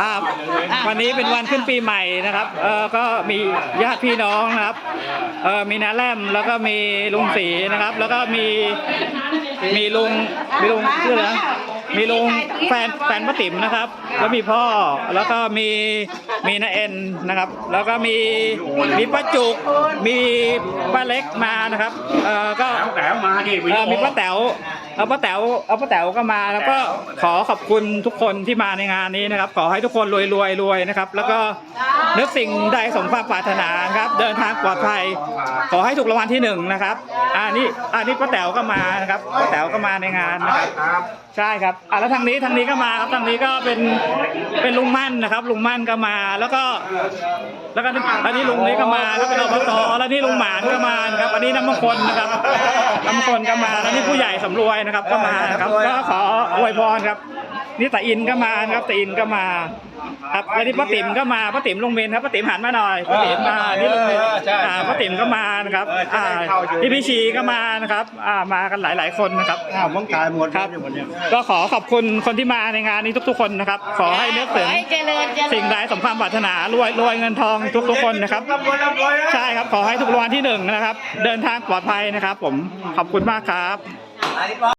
อ่าวันนี้เป็นวันขึ้นปีใหม่นะครับ เออก็มีญาติพี่น้องนะครับ เออมีน้าแรมแล้วก็มีลุงศรีนะครับ แล้วก็มีมีลุงมีลุงชื่ออะไรนะมีลุงแฟนแฟนป้าติ๋มนะครับ แล้วมีพ่อแล้วก็มีมีน้าเอ็นนะครับ แล้วก็มีมีป้าจุกมีป้าเล็กมานะครับ เออก็แหม มาดิวิเอดีอโอมีป้าแต๋วเอาป้าแต๋วเอาป้าแต๋วก็มาแล้วก็ขอขอบคุณทุกคนที่มาในงานนี้นะครับ ขอให้ทุกคนรวยรวยรวยนะครับ แล้วก็นึกสิ่งใดสมความปรารถนาครับ เดินทางปลอดภัย ขอให้ถูกรางวัลที่หนึ่งนะครับอ่านี่อ่านี่ป้าแต๋วก็มานะครับป้าแต๋วก็มาในงานนะครับ ครับใช่ครับอะแล้วทางนี้ทางนี้ก็มาครับทางนี้ก็เป็นเป็นลุงมั่นนะครับ ลุงมั่นก็มาแล้วก็ แล้วก็อันนี้ลุงนี้ก็มาแล้วเป็นอบตแล้วนี่ลุงหมานก็มานะครับอันนี้น้ำมงคลนะครับ น้ำมงคลก็มาแล้วนี่ผู้ใหญ่สำรวยนะครับก็มานะครับก็ขออวยพรครับนี่ตาอินก็มานะครับตาอินก็มา ครับแล้วนี่ป้าติ๋มก็มาป้าติ๋มลุงเมนครับป้าติ๋มหันมาหน่อยป้าติ๋มมานี่ลุงเมนอ่าป้าติ๋มก็มานะครับอ่านี่พี่ชีก็มานะครับอ่ามากันหลาย ๆ คนนะครับอ้าวมึงตายหมดครับเดี๋ยววันเนี้ยก็ขอขอบคุณคนที่มาในงานนี้ทุก ๆ คนนะครับ ขอให้นึกถึงขอให้เจริญเจริญสิ่งใดสมความปรารถนารวยรวยเงินทองทุก ๆ คนนะครับร่ำรวยร่ำรวยนะใช่ครับขอให้ถูกรางวัลที่หนึ่งนะครับ เดินทางปลอดภัยนะครับ ผมขอบคุณมากครับ